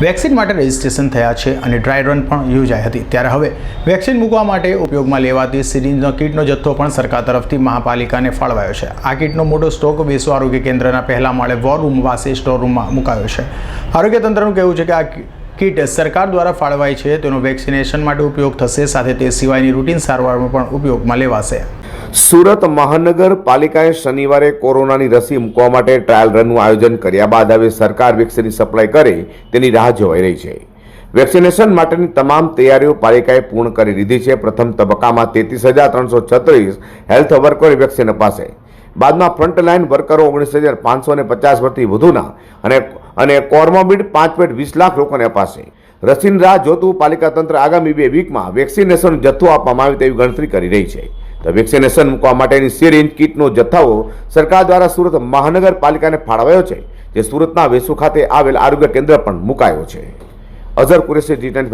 Vaccine માટે registration થયા છે અને ડ્રાય રન પણ યોજાઈ હતી. ત્યારે હવે વેક્સિન મૂકવા માટે ઉપયોગમાં લેવાતી સિરીઝનો કીટનો જથ્થો પણ સરકાર તરફથી મહાપાલિકાને ફાળવાયો છે. આ કીટનો મોટો સ્ટોક વિશ્વ આરોગ્ય કેન્દ્રના પહેલા માળે વોર રૂમ વાસે સ્ટોર રૂમમાં મુકાયો છે. આરોગ્ય તંત્રનું કહેવું છે કે આ કીટ સરકાર દ્વારા ફાળવાઈ છે, તેનો વેક્સિનેશન માટે ઉપયોગ થશે, સાથે તે સિવાયની રૂટીન સારવારમાં પણ ઉપયોગમાં લેવાશે. સુરત મહાનગરપાલિકાએ શનિવારે કોરોનાની રસી મૂકવા માટે ટ્રાયલ રનનું આયોજન કર્યા બાદ હવે સરકાર વેક્સિનની સપ્લાય કરે તેની રાહ જોવાઈ રહી છે. વેક્સિનેશન માટેની તમામ તૈયારીઓ પાલિકાએ પૂર્ણ કરી લીધી છે. પ્રથમ તબક્કામાં તેત્રીસ હજાર ત્રણસો છત્રીસ હેલ્થ વર્કરોને વેક્સિન અપાશે. બાદમાં ફ્રન્ટલાઇન વર્કરો ઓગણીસ હજાર પાંચસો ને પચાસ વર્ષથી વધુના અને અને કોર્મોબિડ પાંચ પોઈન્ટ વીસ લાખ લોકોને અપાશે. રસીની રાહ જોતું પાલિકા તંત્ર આગામી બે વીકમાં વેક્સિનેશન જથ્થો આપવામાં આવે તેવી ગણતરી કરી રહી છે. તો વેક્સિનેશન મૂકવા માટેની સિરિંજ કીટનો જથ્થાઓ સરકાર દ્વારા સુરત મહાનગરપાલિકાને ફાળવાયો છે, જે સુરતના વેસુ ખાતે આવેલ આરોગ્ય કેન્દ્ર પણ મુકાયો છે. અઝર કુરેશી, જી ટેન